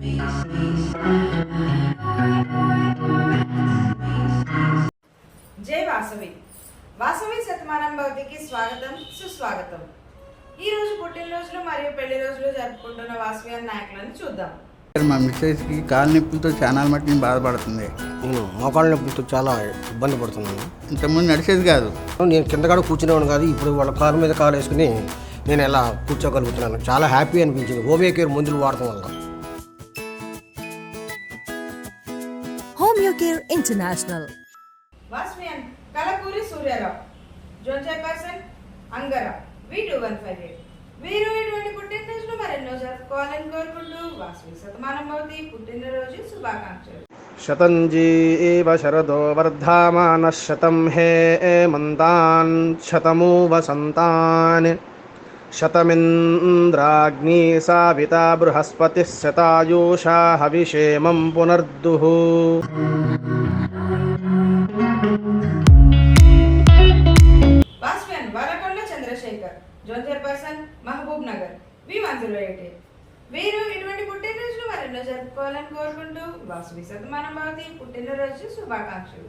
జై వాసవి. వాసవి శతమానం భవతికి స్వాగతం సుస్వాగతం. ఈ రోజు పుట్టినరోజులు మరియు పెళ్ళి రోజులు జరుపుకుంటున్న వాసవి నాయకులను చూద్దాం. మా మిస్సెస్కి కాలు నొప్పులతో చాలా మట్టుకు బాధపడుతుంది. నేను మోకాళ్ళ నొప్పులతో చాలా ఇబ్బంది పడుతున్నాను. ఇంతకుముందు నడిచేది కాదు. నేను కింద కాడ కూర్చునేవాడు కాదు ఇప్పుడు వాళ్ళ కారు మీద కారు వేసుకుని నేను ఎలా కూర్చోగలుగుతున్నాను? చాలా హ్యాపీ అనిపించింది. హోమియో కేర్ మందులు వాడటం వల్ల. Home Care International. Vasavian Kalakuri Suryarao zone chairperson Angara V two one five eight వీరు ఇటువంటి పుట్టినరోజులు మరెన్నో జరుపుకోవాలని కోరుకుంటూ వాసవి శతమానం భవతి పుట్టినరోజు శుభాకాంక్షలు. శతంజీ ఏవ శరదో వర్ధమాన శతం హే మంతాన్ శతమూ వసంతాన్ శతమింద్రాగ్ని సావితా బృహస్పతి శతాయూషా హవిషేమం పునర్దుః. Varakonda Chandrasekhar zone chairperson Mahabub Nagar V వీరు ఇటువంటి పుట్టినరోజులు మరెన్నో జరుపుకోవాలని కోరుకుంటూ వాసు శతమానం భవతి పుట్టినరోజు శుభాకాంక్షలు.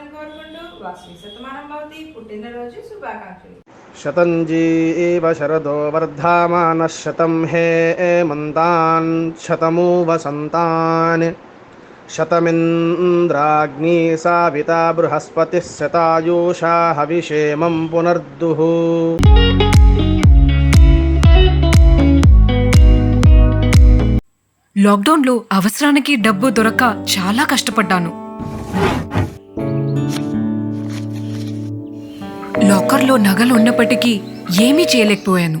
జరుపుకోవాలని కోరుకుంటూ వాస్వి శతమానం భవతి. పుట్టినరోజు శుభాకాంక్షలు. శతంజీ ఏవ శరదో వర్ధమాన శతం హే మంతాన్ శతమూ వసంతాన్ శతమింద్రాగ్ని సావితా బృహస్పతి శతాయూషా హవిషేమం పునర్దుః లాక్డౌన్లో అవసరానికి డబ్బు దొరక్క చాలా కష్టపడ్డాను. చేతిలో నగలు ఉన్నప్పటికీ ఏమీ చేయలేకపోయాను.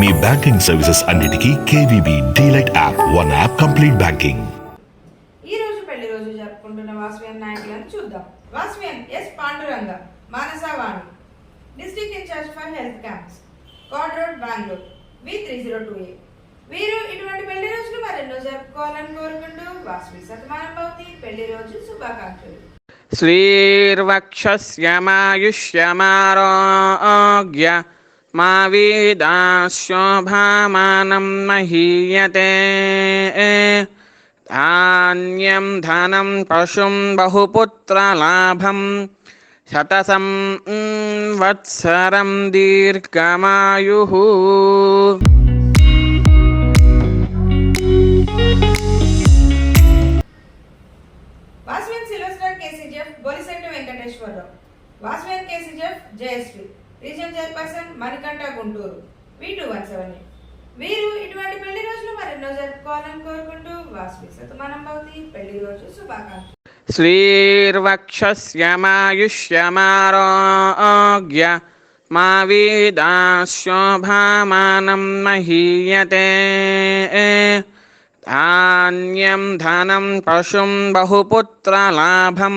మీ బ్యాంకింగ్ సర్వీసెస్ అన్నిటికీ KVB DLite app one app complete banking. ఈ రోజు పెళ్ళి రోజు జరుపుకుంటున్న వాస్వియన్ నాయకులను చూద్దాం. Vasavian S Panduranga Manasavani district incharge for health camps code road Bengaluru V three zero two eight వీరు ఇటువంటి పెళ్ళి రోజులు మరెన్నో జరుపుకోవాలని కోరుకుంటూ వాస్వి శతమానం భవతి పెళ్ళి రోజు శుభాకాంక్షలు. మా వీదా శోభామానం మహీయతే ధాన్యం ధనం పశుం బహుపుత్రలాభం శతసం వత్సరం దీర్ఘమాయు వాస్వేన్ silver Jayashree region chairperson Manikanta Guntur. వీటు one seven వీరు ఇటువంటి పెళ్ళి రోజులు మరెన్నో జరుపుకోవాలని కోరుకుంటూ వాస్వి మనం భవతి పెళ్ళి రోజు శుభాకాంక్షలు. శ్రీర్వక్షమాయుష్యమారోగ్య మా వీదాశోభామానం మహీయతే. ధాన్యం ధనం పశుం బహుపుత్రలాభం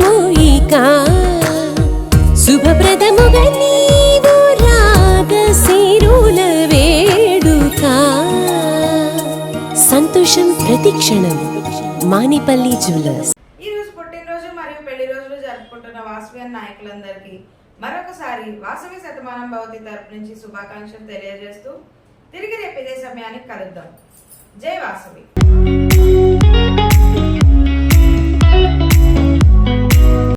ప్రతిక్షణం మానిపల్లి జ్యువెలర్స్. ఈ రోజు పుట్టినరోజు మరియు పెళ్ళి రోజులు జరుపుకుంటున్న వాసవి నాయకులందరికీ మరొకసారి వాసవి శతమానం భవతి తరపు నుంచి శుభాకాంక్షలు తెలియజేస్తూ తిరిగి రేపు ఇదే సమయానికి కలుద్దాం. జై వాసవి.